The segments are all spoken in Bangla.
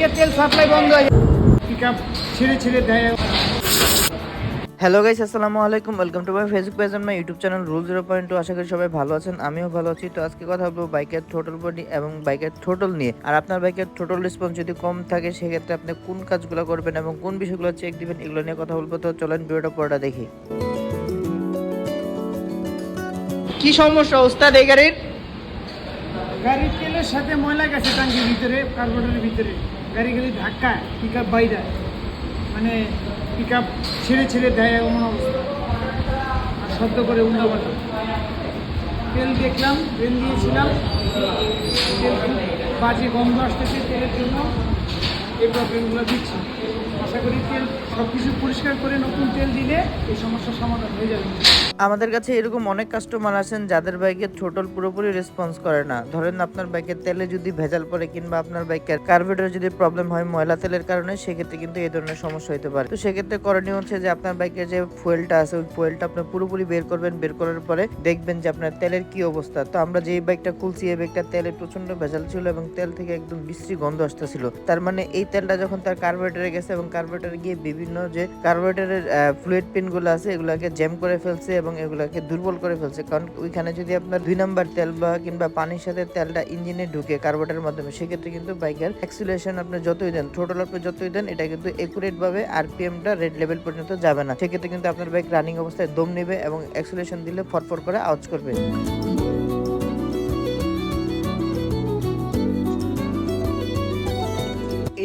এদিকে তেল সাপ্লাই বন্ধ হয়ে পিক আপ ছেড়ে ছেড়ে দেয়। হ্যালো গাইস আসসালামু আলাইকুম। Welcome to my Facebook page and my YouTube channel rule zero point two আশা করি সবাই ভালো আছেন আমিও ভালো আছি। তো আজকে কথা বলব বাইকের থ্রোটল বডি এবং বাইকের থ্রোটল নিয়ে। আর আপনার বাইকের থ্রোটল রেসপন্স যদি কম থাকে সেক্ষেত্রে আপনি কোন কাজগুলো করবেন এবং কোন বিষয়গুলো চেক দিবেন এগুলো নিয়ে কথা বলব। তো চলেন ভিডিওটা পড়াটা দেখি। কি সমস্যা ওস্তাদ এই গাড়ির? গাড়ির তেলের সাথে ময়লা গেছে টাঙ্কির ভিতরে, কার্বোরেটরের ভিতরে। গাড়ি গেলে ধাক্কা পিক আপ বাইরে। মানে পিক আপ ছেড়ে ছেড়ে দেয় এমন অবস্থা। আর শব্দ করে উল্টাপাল্টা তেল দেখলাম তেল দিয়েছিলাম। তেল বাজে গন্ধ আসতেছে তেলের জন্য। এই প্রবলেমগুলো দিচ্ছি। আশা করি তেল পরিষ্কার করে নতুন তেল দিলে এই সমস্যার সমাধান হয়ে যাবে। আমাদের কাছে এরকম অনেক কাস্টমার আছেন যাদের বাইকে থ্রোটল পুরোপুরি রেসপন্স করে না। ধরেন আপনার বাইকের তেলে যদি ভেজাল পড়ে কিংবা আপনার বাইকের কার্বোরেটরে যদি প্রবলেম হয় ময়লা তেলের কারণে, সেক্ষেত্রে কিন্তু এই ধরনের সমস্যা হতে পারে। তো সেক্ষেত্রে করণীয় হচ্ছে যে আপনার বাইকের যে ফুয়েলটা আছে, ওই ফুয়েলটা আপনি পুরোপুরি বের করবেন। বের করার পরে দেখবেন যে আপনার তেলের কি অবস্থা। তো আমরা যে বাইকটা খুলছি, এই বাইকটা তেলে প্রচণ্ড ভেজাল ছিল এবং তেল থেকে একদম বিশ্রী গন্ধ আসতেছিল। তার মানে এই তেলটা যখন তার কার্বোরেটরে গেছে এবং কার্বোরেটরে গিয়ে বিভিন্ন যে কার্বোরেটরের ফ্লুইড পিনগুলো আছে, এগুলাকে জ্যাম করে ফেলছে এবং এগুলাকে দুর্বল করে ফেলছে। কারণ ওইখানে যদি আপনার দুই নাম্বার তেল বা কিংবা পানির সাথে তেলটা ইঞ্জিনে ঢুকে কার্বোরেটরের মাধ্যমে, সেক্ষেত্রে কিন্তু বাইকের অ্যাক্সিলেশন আপনি যতই দেন থ্রোটল আপনি যতই দেন, এটা কিন্তু একুরেট ভাবে আরপিএমটা রেড লেভেল পর্যন্ত যাবে না। সেক্ষেত্রে কিন্তু আপনার বাইক রানিং অবস্থায় দম নেবে এবং অ্যাক্সিলেশন দিলে ফটফট করে আওয়াজ করবে।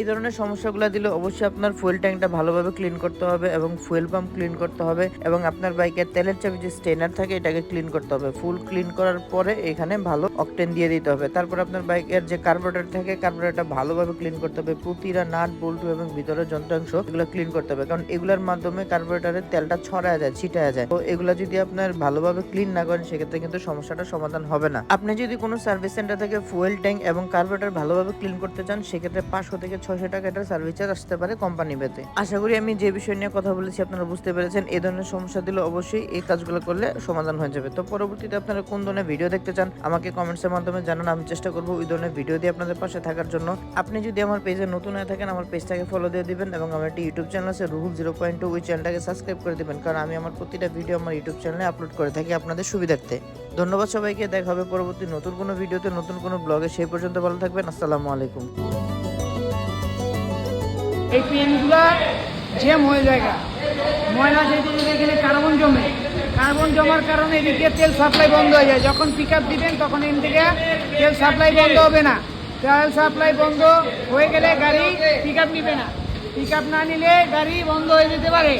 ধরনের সমস্যাগুলো দিলে অবশ্যই আপনার ফুয়েল ট্যাঙ্কটা ভালোভাবে ক্লিন করতে হবে এবং ফুয়েল পাম্প ক্লিন করতে হবে এবং আপনার বাইকের তেলের চাবি যে স্টেনার থাকে, এটাকে ক্লিন করতে হবে। ফুল ক্লিন করার পরে এখানে ভালো অকটেন দিয়ে দিতে হবে। তারপর আপনার বাইকের যে কার্বোরেটর থাকে কার্বোরেটরটা ভালোভাবে ক্লিন করতে হবে। প্রতিটা নাট বল্টু এবং ভিতরের যন্ত্রাংশ এগুলো ক্লিন করতে হবে। কারণ এগুলোর মাধ্যমে কার্বোরেটরের তেলটা ছড়ায় যায়, ছিটায় যায়। তো এগুলো যদি আপনার ভালোভাবে ক্লিন না করেন, সেক্ষেত্রে কিন্তু সমস্যাটা সমাধান হবে না। আপনি যদি কোনো সার্ভিস সেন্টার থেকে ফুয়েল ট্যাঙ্ক এবং কার্বোরেটর ভালোভাবে ক্লিন করতে চান, সেক্ষেত্রে পাঁচশো থেকে ছয়শো টাকা এটার সার্ভিস চার্জ আসতে পারে কোম্পানি পেতে আশা করি আমি যে বিষয় নিয়ে কথা বলেছি আপনারা বুঝতে পেরেছেন এই ধরনের সমস্যা দিলে অবশ্যই এই কাজগুলো করলে সমাধান হয়ে যাবে। তো পরবর্তীতে আপনারা কোন ধরনের ভিডিও দেখতে চান, আমাকে কমেন্টসের মাধ্যমে জানান, আমি চেষ্টা করব ওই ধরনের ভিডিও দিয়ে আপনাদের পাশে থাকার জন্য। আপনি যদি আমার পেজে নতুন হয়ে থাকেন, আমার পেজটাকে ফলো দিয়ে দিবেন এবং আমার একটি ইউটিউব চ্যানেল আছে রুহুল জিরো পয়েন্ট টু ওই চ্যানেলটাকে সাবস্ক্রাইব করে দিবেন, কারণ আমি আমার প্রতিটা ভিডিও আমার ইউটিউব চ্যানেলে আপলোড করে থাকি আপনাদের সুবিধার্থে। ধন্যবাদ সবাইকে, দেখা হবে পরবর্তী নতুন কোনো ভিডিওতে নতুন কোনো ব্লগে সেই পর্যন্ত ভালো থাকবেন, আসসালামু আলাইকুম। এই পেনগুলো জেম হয়ে যায়। ময়লা যেতে যেতে এখানে কার্বন জমে। কার্বন জমার কারণে এদিকে তেল সাপ্লাই বন্ধ হয়ে যায়। যখন পিক আপ দিবেন, তখন এখান থেকে তেল সাপ্লাই বন্ধ হবে না। তেল সাপ্লাই বন্ধ হয়ে গেলে গাড়ি পিক আপ নিবে না। পিক আপ না নিলে গাড়ি বন্ধ হয়ে যেতে পারে।